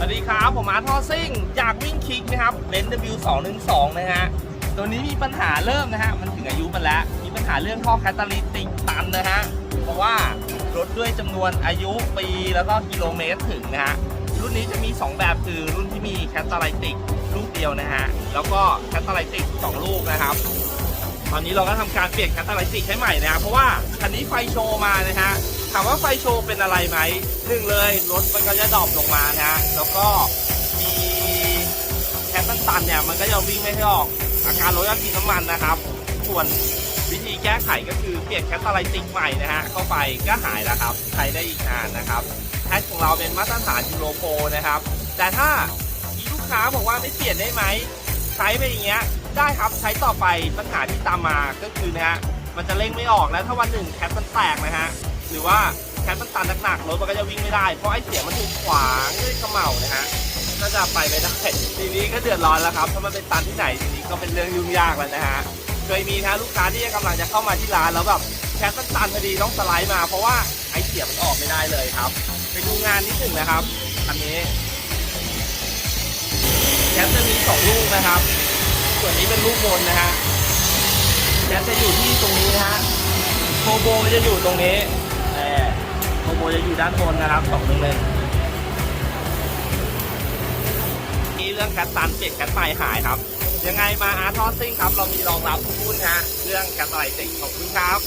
สวัสดีครับผมอาร์ทอซิ่งอยากวิ่งคิกนะครับเลน W212 นะฮะตัวนี้มีปัญหาเริ่มนะฮะมันถึงอายุมันแล้ว มีปัญหาเรื่องท่อแคตตาลิติกตันนะฮะเพราะว่ารถด้วยจำนวนอายุปีแล้วก็กิโลเมตรถึงนะฮะรุ่นนี้จะมี 2 แบบคือรุ่นที่มีแคตตาลิติกลูกเดียวนะฮะแล้วก็แคตตาลิติก2ลูกนะครับตอนนี้เราก็ทำการเปลี่ยนแคตตาลิติกให้ใหม่นะฮะเพราะว่าคันนี้ไฟโชว์มานะฮะ ถามว่าไฟโชว์เป็นอะไรไหมหนึ่งเลยรถมันก็จะดรอปลงมานะแล้วก็มีแคปตันเนี่ยมันก็ยังวิ่งไม่ค่อออก อาการรถก็กินน้ำมันนะครับ ส่วนวิธีแก้ไขก็คือเปลี่ยนแคตตาลิติกใหม่นะฮะเข้าไปก็หายแล้วครับใช้ได้อีกนานนะครับแท็กของเราเป็นมาตรฐานยูโรโปนะครับ แต่ถ้ามีลูกค้าบอกว่าไม่เปลี่ยนได้ไหมใช้ไปอย่างเงี้ยได้ครับใช้ต่อไปปัญหาที่ตามมาก็คือนะฮะมันจะเร่งไม่ออกแล้วถ้าวันหนึ่งแคปมันแตกนะฮะ หรือว่าแคปมันตันหนักๆรถมันก็จะวิ่งไม่ได้ เพราะไอ้เสียงมันถูกขวางด้วยเขม่านะฮะก็จะไปไม่ได้ทีนี้ก็เดือดร้อนแล้วครับถ้ามันเป็นตันที่ไหนทีนี้ก็เป็นเรื่องยุ่งยากแล้วนะฮะเคยมีนะลูกค้าที่กำลังจะเข้ามาที่ร้านแล้วแบบแคปมันตันพอดีต้องสไลด์มา เพราะว่าไอ้เสียมันออกไม่ได้เลยครับ ไปดูงานนิดหนึ่งนะครับอันนี้แคปจะมีสองลูกนะครับ ส่วนนี้เป็นลูกบนนะฮะแคปจะอยู่ที่ตรงนี้นะฮะโคโบจะอยู่ตรงนี้ แต่โคโบจะอยู่ด้านบนนะครับสองหนึ่งหนึ่งนี่เรื่องแคทตันเปลี่ยนแคทใหม่หายครับ ยังไงมาอาร์ทอสซิ่งครับ เรามีรองรับทุกรุ่นฮะเรื่องแคทไลติกขอบคุณครับ